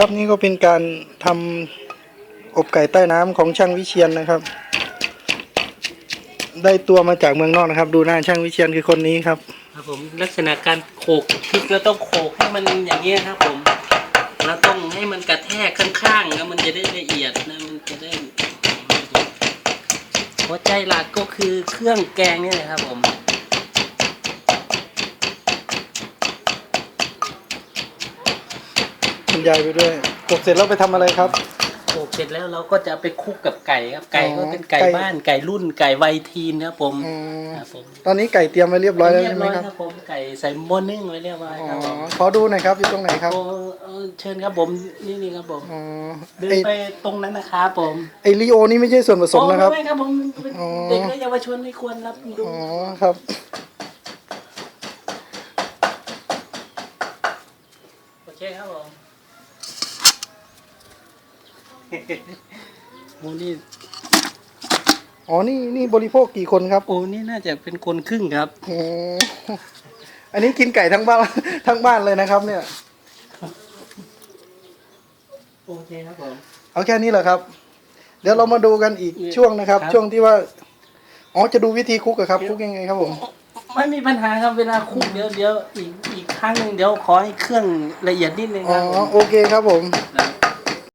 ครับนี่ก็เป็นการทำอบไก่ใต้น้ำของช่างวิเชียนนะครับ ได้ตัวมาจากเมืองนอกนะครับ ดูหน้าช่างวิเชียนคือคนนี้ครับ ครับผมลักษณะการโขกพริกเราต้องโขกให้มันอย่างนี้ยครับผมเราต้องให้มันกระแทกข้างๆแล้วมันจะได้ละเอียดนะมันจะได้หัวใจหลักก็คือเครื่องแกงนี่แหละครับผม คุณยายไปด้วยกบเสร็จแล้วไปทำอะไรครับโขกเสร็จแล้วเราก็จะเอาไปคลุกกับไก่ครับ ไก่อ๋อก็เป็นไก่ไก่ บ้านไก่รุ่นไก่ไวทีนครับผมอืมครับผมตอนนี้ไก่เตรียมไว้เรียบร้อยแล้วเรียใช่บไหมร้อยครับครับผมไก่ใส่หม้อนึ่งไว้เรียบร้อยอ๋อครับผมขอดูหน่อยครับอยู่ตรงไหนครับโอ้เออเชิญครับผมนี่นี่ครับผมอ๋อเดินไอไปตรงนั้นนะครับผมไอลีโอนี่ไม่ใช่ส่วนผสมนะครับ โอ้ไม่ครับผมเป็นอ๋อ เด็กและเยาวชนไม่ควรรับดูอ๋อครับ โอเคครับผม โอ้นี่อ๋อนี่นี่บริโภคกี่คนครับโอ้นี่น่าจะเป็นคนครึ่งครับอ๋ออันนี้กินไก่ทั้งบ้านทั้งบ้านเลยนะครับ เนี่ยโอเคครับผมเอาแค่นี้เหรอครับ เดี๋ยวเรามาดูกันอีกเนี่ยช่วงนะครับครับ ช่วงที่ว่าอ๋อจะดูวิธีคุกอะครับ คุกยังไงครับผมไม่มีปัญหาครับเวลาคลุกเดี๋ยวเดี๋ยวอีกอีกครั้งหนึ่งเดี๋ยวขอให้เครื่องละเอียดนิดนึงอ๋คอรับผมโอเคครับผมได้